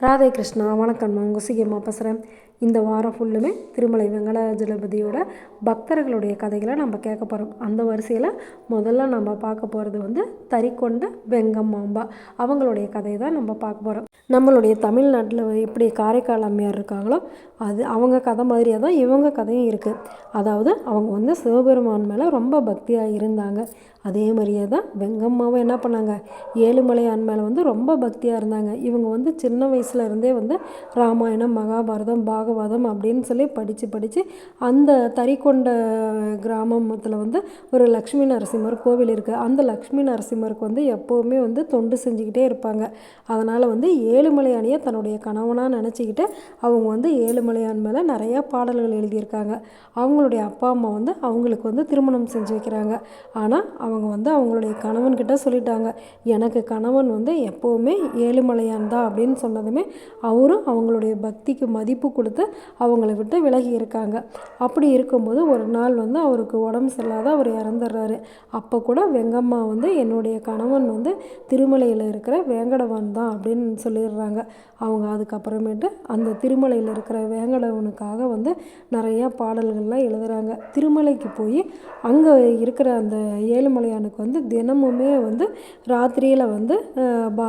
ராதே கிருஷ்ணா வணக்கம் நான் உங்கள் சிகியம்மா பேசுகிறேன் இந்த வாரம் ஃபுல்லுமே திருமலை வெங்கடாஜலபதியோட பக்தர்களுடைய கதைகளை நம்ம கேட்க போகிறோம் அந்த வரிசையில் முதல்ல நம்ம பார்க்க போகிறது வந்து தறிக்கொண்ட வெங்கம்மாம்பா அவங்களுடைய கதையை தான் நம்ம பார்க்க போகிறோம் நம்மளுடைய தமிழ்நாட்டில் எப்படி காரைக்கால் அம்மையார் இருக்காங்களோ அது அவங்க கதை மாதிரியே தான் இவங்க கதையும் இருக்குது அதாவது அவங்க வந்து சிவபெருமான் மேலே ரொம்ப பக்தியாக இருந்தாங்க. அதே மாதிரியே தான் வெங்கம்மாவும் என்ன பண்ணாங்க? ஏழுமலையான் மேலே வந்து ரொம்ப பக்தியாக இருந்தாங்க. இவங்க வந்து சின்ன வயசுல இருந்தே வந்து ராமாயணம் மகாபாரதம் பாகவதம் அப்படின்னு சொல்லி படித்து படித்து அந்த தறிக்கொண்ட கிராமத்தில் வந்து ஒரு லக்ஷ்மி நரசிம்மர் கோவில் இருக்குது அந்த லக்ஷ்மி நரசிம்மருக்கு வந்து எப்போவுமே வந்து தொண்டு செஞ்சுக்கிட்டே இருப்பாங்க. அதனால் வந்து ஏழுமலையானையை தன்னுடைய கணவனாக நினச்சிக்கிட்டு அவங்க வந்து ஏழுமலையான் மேலே நிறையா பாடல்கள் எழுதியிருக்காங்க. அவங்களுடைய அப்பா அம்மா வந்து அவங்களுக்கு வந்து திருமணம் செஞ்சு வைக்கிறாங்க. ஆனால் அவங்க வந்து அவங்களுடைய கணவன்கிட்ட சொல்லிட்டாங்க. எனக்கு கணவன் வந்து எப்போவுமே ஏழுமலையான் தான் அப்படின்னு சொன்னதுமே அவரும் அவங்களுடைய பக்திக்கு மதிப்பு கொடுத்து அவங்கள விட்டு விலகி இருக்காங்க. அப்படி இருக்கும்போது ஒரு நாள் வந்து அவருக்கு உடம்பு சரியில்லாத அவர் இறந்துடுறாரு. அப்போ கூட வெங்கம்மா வந்து என்னுடைய கணவன் வந்து திருமலையில் இருக்கிற வேங்கடவன் தான் அப்படின்னு சொல்லிடுறாங்க. அவங்க அதுக்கப்புறமேட்டு அந்த திருமலையில் இருக்கிற வேங்கடவனுக்காக வந்து நிறையா பாடல்கள்லாம் எழுதுகிறாங்க திருமலைக்கு போய் அங்கே இருக்கிற அந்த ஏழுமலையானுக்கு வந்து தினமுமே வந்து ராத்திரியில் வந்து பா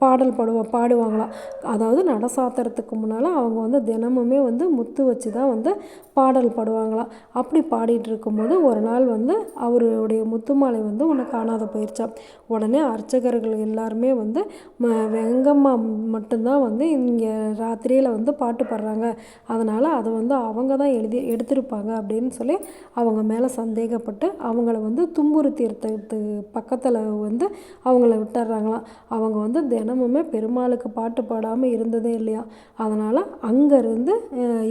பாடல் பாடுவா பாடுவாங்களாம் அதாவது நட சாத்துறதுக்கு முன்னால் அவங்க வந்து தினமுமே வந்து முத்து வச்சு தான் வந்து பாடல் பாடுவாங்களாம் அப்படி பாடிட்டு இருக்கும்போது ஒரு நாள் வந்து அவருடைய முத்து மாலை வந்து ஒன்று காணாத போயிருச்சா. உடனே அர்ச்சகர்கள் எல்லாருமே வந்து ம வெங்கம்மா மட்டும்தான் வந்து இங்கே ராத்திரியில் வந்து பாட்டு பாடுறாங்க. அதனால் அதை வந்து அவங்க தான் எழுதி எடுத்திருப்பாங்க அப்படின்னு சொல்லி அவங்க மேலே சந்தேகப்பட்டு அவங்கள வந்து துன்புறுத்தி பக்கத்தில் வந்து அவங்கள விட்டுறாங்களாம். அவங்க வந்து தினமுமே பெருமாளுக்கு பாட்டு பாடாமல் இருந்ததே இல்லையா? அதனால் அங்கேருந்து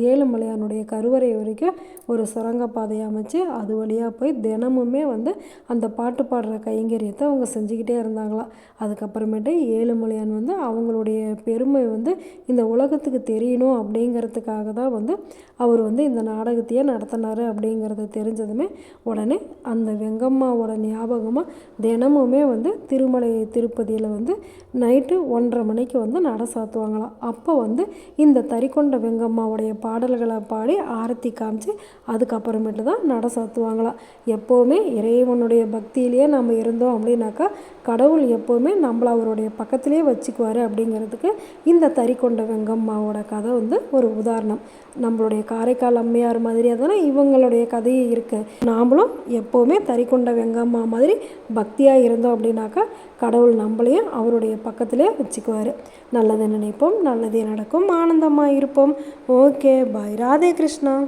ஏழுமலையானுடைய கருவறை வரைக்கும் ஒரு சுரங்கப்பாதை அமைச்சு அது வழியாக போய் தினமுமே வந்து அந்த பாட்டு பாடுற கைங்கரியத்தை அவங்க செஞ்சுக்கிட்டே இருந்தாங்களாம் அதுக்கப்புறமேட்டு ஏழுமலையான் வந்து அவங்களுடைய பெருமை வந்து இந்த உலகத்துக்கு தெரியணும் அப்படிங்கிறதுக்காக தான் வந்து அவர் வந்து இந்த நாடகத்தையே நடத்தினார் அப்படிங்கிறத தெரிஞ்சதுமே உடனே அந்த வெங்கம்மாவோட ஞாபகமாக தினமுமே வந்து திருமலை திருப்பதியில் வந்து நைட் நைட்டு ஒன்றரை மணிக்கு வந்து நட சாத்துவாங்களாம். அப்போ வந்து இந்த தறிக்கொண்ட வெங்கம்மாவுடைய பாடல்களை பாடி ஆரத்தி காமிச்சு அதுக்கப்புறமேட்டு தான் நட சாத்துவாங்களாம். எப்போவுமே இறைவனுடைய பக்தியிலேயே நம்ம இருந்தோம் அப்படின்னாக்கா கடவுள் எப்போவுமே நம்மளை அவருடைய பக்கத்திலே வச்சுக்குவார் அப்படிங்கிறதுக்கு இந்த தறிக்கொண்ட வெங்கம்மாவோட கதை வந்து ஒரு உதாரணம். நம்மளுடைய காரைக்கால் அம்மையார் மாதிரியே தானே இவங்களுடைய கதையும் இருக்குது நாமளும் எப்போவுமே தறிக்கொண்ட வெங்கம்மா மாதிரி பக்தியாக இருந்தோம் அப்படின்னாக்கா கடவுள் நம்மளையும் அவருடைய பக்கத்தில் வச்சுக்குவார். நல்லதை நினைப்போம் நல்லதே நடக்கும் ஆனந்தமாக இருப்போம். Okay bye Radhe Krishna.